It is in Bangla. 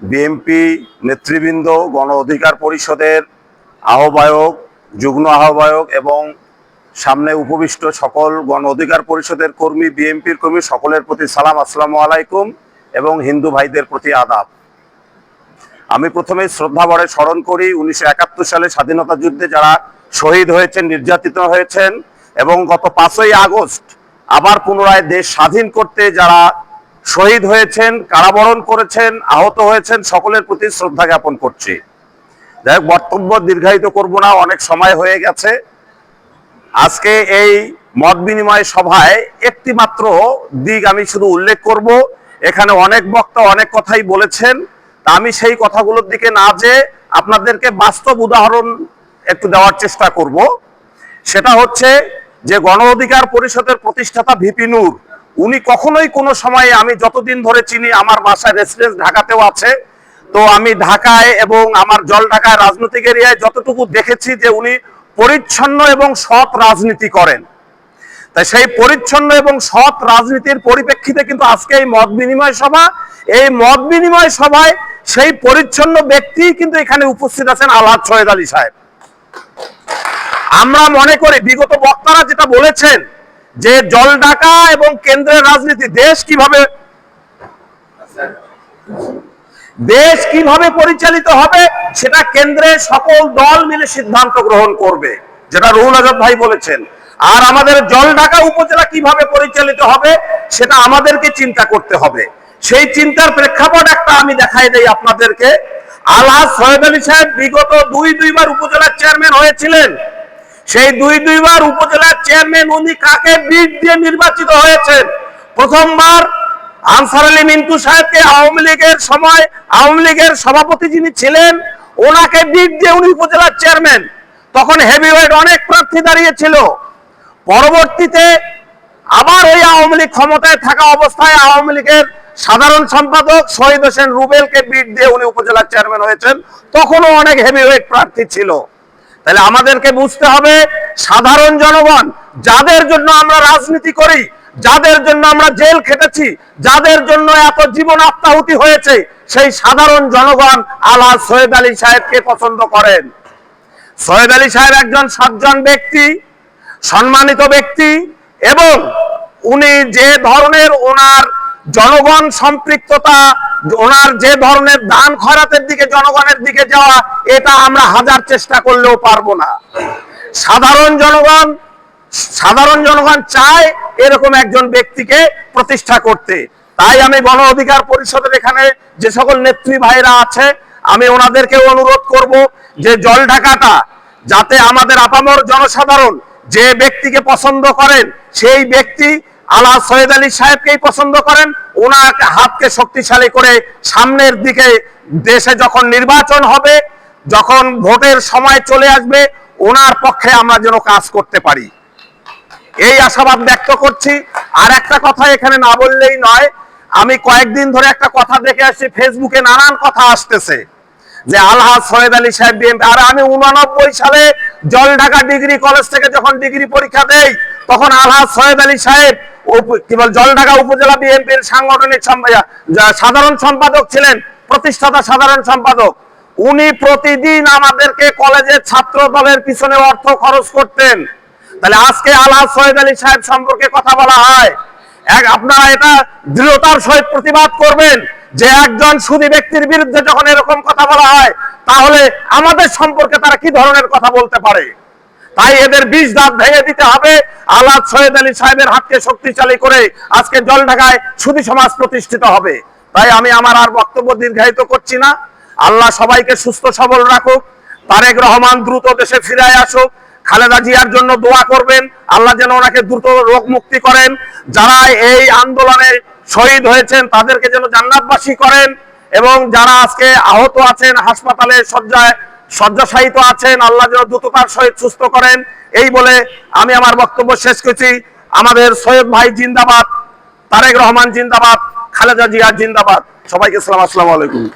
বিএনপি নেতৃবৃন্দ, গণ অধিকার পরিষদের আহ্বায়ক, যুগ্ম আহ্বায়ক এবং সামনে উপবিষ্ট সকল গণ অধিকার পরিষদের কর্মী বিএনপির কর্মী সকলের প্রতি সালাম, আসসালামু আলাইকুম এবং হিন্দু ভাইদের প্রতি আদাব। আমি প্রথমে শ্রদ্ধা ভরে স্মরণ করি, উনিশশো একাত্তর সালে স্বাধীনতা যুদ্ধে যারা শহীদ হয়েছেন, নির্যাতিত হয়েছেন এবং গত পাঁচই আগস্ট আবার পুনরায় দেশ স্বাধীন করতে যারা শহীদ হয়েছেন, কারাবরণ করেছেন, আহত হয়েছেন, সকলের প্রতি শ্রদ্ধা জ্ঞাপন করছি। যাই হোক, বক্তব্য দীর্ঘায়িত করব না, অনেক সময় হয়ে গেছে। আজকে এই মত বিনিময় সভায় একটি মাত্র দিক আমি শুধু উল্লেখ করব। এখানে অনেক বক্তা অনেক কথাই বলেছেন, তা আমি সেই কথাগুলোর দিকে না যে আপনাদেরকে বাস্তব উদাহরণ একটু দেওয়ার চেষ্টা করব। সেটা হচ্ছে যে গণ অধিকার পরিষদের প্রতিষ্ঠাতা ভিপি নূর উনি কখনোই কোনো সময়ে আমি যতদিন ধরে চিনি, আমার বাসায় রেসিডেন্স ঢাকাতেও আছে। তো আমি ঢাকায় এবং আমার জল ঢাকায় রাজনৈতিক এরিয়ায় যতটুকু দেখেছি যে উনি পরিচ্ছন্ন এবং সৎ রাজনীতি করেন। তাই সেই পরিচ্ছন্ন এবং সৎ রাজনীতির পরিপ্রেক্ষিতে কিন্তু আজকে এই মত বিনিময় সভা, এই মত বিনিময় সভায় সেই পরিচ্ছন্ন ব্যক্তি কিন্তু এখানে উপস্থিত আছেন আলহাজ সৈয়দ আলী সাহেব। আমরা মনে করি, বিগত বক্তারা যেটা বলেছেন যে জল ডাকা এবং কেন্দ্রের রাজনীতি, দেশ কীভাবে দেশ কীভাবে পরিচালিত হবে, সেটা কেন্দ্রের সকল দল মিলে সিদ্ধান্ত গ্রহণ করবে, যেটা রুহুল আজাদ ভাই বলেছেন। আর আমাদের জল ঢাকা উপজেলা কীভাবে পরিচালিত হবে, সেটা আমাদেরকে চিন্তা করতে হবে। সেই চিন্তার প্রেক্ষাপট একটা আমি দেখাই দেই আপনাদেরকে। আলহাজ সৈয়দ আলী সাহেব বিগত দুই, দুইবার উপজেলার চেয়ারম্যান হয়েছিলেন। সেই দুই দুইবার উপজেলার চেয়ারম্যান উনি কাকে বিট দিয়ে নির্বাচিত হয়েছেন? প্রথমবার আনসার আলী মিন্টু সাহেবকে আওয়ামী লীগের সময়, আওয়ামী লীগের সভাপতি যিনি ছিলেন, ওনাকে বিট দিয়ে উনি উপজেলার চেয়ারম্যান। তখন হেভিওয়েট অনেক প্রার্থী দাঁড়িয়েছিল। পরবর্তীতে আবার ওই আওয়ামী লীগ ক্ষমতায় থাকা অবস্থায় আওয়ামী লীগের সাধারণ সম্পাদক শহীদ হোসেন রুবেলকে বিট দিয়ে উনি উপজেলার চেয়ারম্যান হয়েছেন। তখনও অনেক হেভিওয়েট প্রার্থী ছিল। তাহলে আমাদেরকে বুঝতে হবে সাধারণ জনগণ, যাদের জন্য আমরা রাজনীতি করি, যাদের জন্য আমরা জেল খেটেছি, যাদের জন্য এত জীবন আত্মাহুতি হয়েছে, সেই সাধারণ জনগণ আলা সৈয়দ আলী সাহেবকে পছন্দ করেন। সৈয়দ আলী সাহেব একজন সজ্জন ব্যক্তি, সম্মানিত ব্যক্তি, এবং উনি যে ধরনের ওনার জনগণ সম্পৃক্ততা, ওনার যে ধরনের দান খরাতের দিকে, জনগণের দিকে যাওয়া, এটা আমরা হাজার চেষ্টা করলেও পারব না। সাধারণ জনগণ সাধারণ জনগণ চায় এরকম একজন ব্যক্তিকে প্রতিষ্ঠা করতে। তাই আমি গণ অধিকার পরিষদের এখানে যে সকল নেত্রী ভাইরা আছে, আমি ওনাদেরকে অনুরোধ করব যে জল ঢাকাটা, যাতে আমাদের আপামর জনসাধারণ যে ব্যক্তিকে পছন্দ করেন, সেই ব্যক্তি আলা সৈয়দ আলী সাহেবকেই পছন্দ করেন। ওনার হাতকে শক্তিশালী করে সামনের দিকে দেশে যখন নির্বাচন হবে, যখন ভোটের সময় চলে আসবে ওনার পক্ষে আমরা যেন কাজ করতে পারি। এই আশাবাদ ব্যক্ত করছি। আর একটা কথা এখানে না বললেই নয়, আমি কয়েকদিন ধরে একটা কথা দেখে আসছি, ফেসবুকে নানান কথা আসতেছে যে আলহাজ সৈয়দ আলী সাহেব বিএমপি আর আমি উনানব্বই সালে জল ঢাকা ডিগ্রি কলেজ থেকে যখন ডিগ্রি পরীক্ষা দেই, তখন আলহাজ সৈয়দ আলী সাহেব কি বল জলঢাকা উপজেলা বিএনপির সাংগঠনিক সাধারণ সম্পাদক ছিলেন, প্রতিষ্ঠাতা সাধারণ সম্পাদক। উনি প্রতিদিন আমাদেরকে কলেজের ছাত্র দলের পিছনে অর্থ খরচ করতেন। তাহলে আজকে আলহাজ সৈয়দ আলী সাহেব সম্পর্কে কথা বলা হয়। এক আপনারা এটা দৃঢ়তার সহিত প্রতিবাদ করবেন যে একজন সুদী ব্যক্তির বিরুদ্ধে যখন এরকম কথা বলা হয় তাহলে আমাদের সম্পর্কে তারা কি ধরনের কথা বলতে পারে? তাই এদের বিষ দাঁত ভেঙে দিতে হবে। আলাদ সৈয়দ আলী সাহেবের হাতকে শক্তিশালী করে আজকে জল ঢাকায় সুদী সমাজ প্রতিষ্ঠিত হবে। তাই আমি আমার আর বক্তব্য দীর্ঘায়িত করছি না। আল্লাহ সবাইকে সুস্থ সবল রাখুক। তারেক রহমান দ্রুত দেশে ফিরায় আসুক। খালেদা জিয়ার জন্য দোয়া করবেন। আল্লাহ যেন ওনাকে দ্রুত রোগ মুক্তি করেন। যারা এই আন্দোলনে শহীদ হয়েছেন, তাদেরকে যেন জান্নাতবাসী করেন। এবং যারা আজকে আহত আছেন, হাসপাতালে শয্যায়, শয্যাশায়িত আছেন, আল্লাহ যেন দ্রুততার সহিত সুস্থ করেন, এই বলে আমি আমার বক্তব্য শেষ করছি। আমাদের সৈয়দ ভাই জিন্দাবাদ, তারেক রহমান জিন্দাবাদ, খালেদা জিয়া জিন্দাবাদ। সবাইকে সালাম, আসসালামু আলাইকুম।